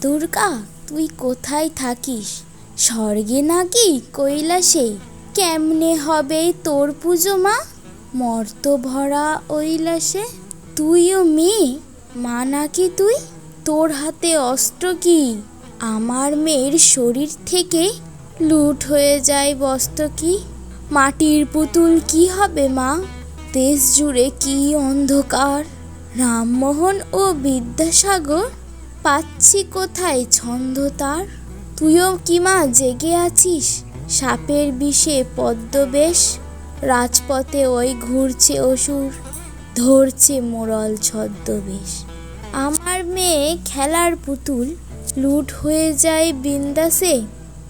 দুর্গা, তুই কোথায় থাকিস? স্বর্গে নাকি কৈলাসে? কেমনে হবে তোর পুজো মা? মর্ত ভরা কৈলাসে। তুইও মেয়ে, মা নাকি তুই? তোর হাতে অস্ত্র কি? আমার মেয়ের শরীর থেকে লুট হয়ে যায় বস্ত্র কি? মাটির পুতুল কি হবে মা? দেশ জুড়ে কি অন্ধকার? রামমোহন ও বিদ্যাসাগর পাচ্ছি কোথায় ছন্দ তার? তুইও কি মা জেগে আছিস? সাপের বিষে পদ্মবেশ, রাজপথে ওই ঘুরছে অসুর, ধরছে মোরল ছদ্মবেশ। আমার মেয়ে খেলার পুতুল, লুট হয়ে যায় বিন্দাসে,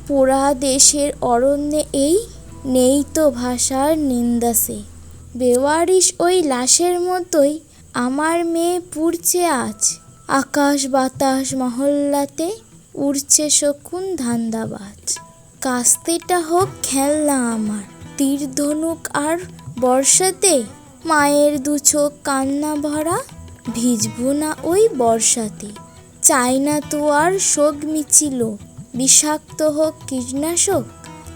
পোড়া দেশের অরণ্যে এই নেই তো ভাষার নিন্দাসে। বেওয়ারিশ ওই লাশের মতোই আমার মেয়ে পুড়ছে আজ। আকাশ বাতাস মহল্লাতে উড়ছে শকুন ধান্দাবাজ। কাস্তেটা হোক খেলনা আমার, তীর ধনুক আর বর্ষাতে মায়ের দু চোখ কান্না ভরা, ভিজবো না ওই বর্ষাতে। চাই না তো আর শোক মিছিল, বিষাক্ত হোক কীটনাশক,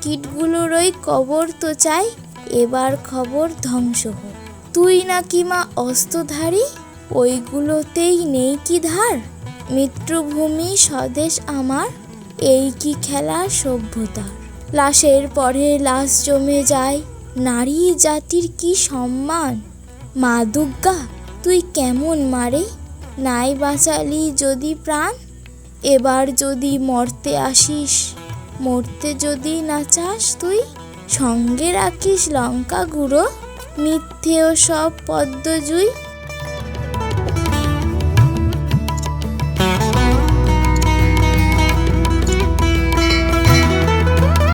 কীটগুলোর ওই কবর তো চাই, এবার খবর ধ্বংস হোক। তুই নাকি মা অস্ত্রধারী? ওইগুলোতেই নেই কি ধার? মিত্রভূমি স্বদেশ আমার, এই কি খেলা সভ্যতার লাশের পরে লাশ জমে যায়, নারী জাতির কি সম্মান? মা দুর্গা, তুই কেমন মারে? নাই বাঁচালি যদি প্রাণ? এবার যদি মরতে আসিস, মরতে যদি না চাস তুই, সঙ্গে রাখিস লঙ্কা গুঁড়ো? মিথ্যেও সব পদ্মজুই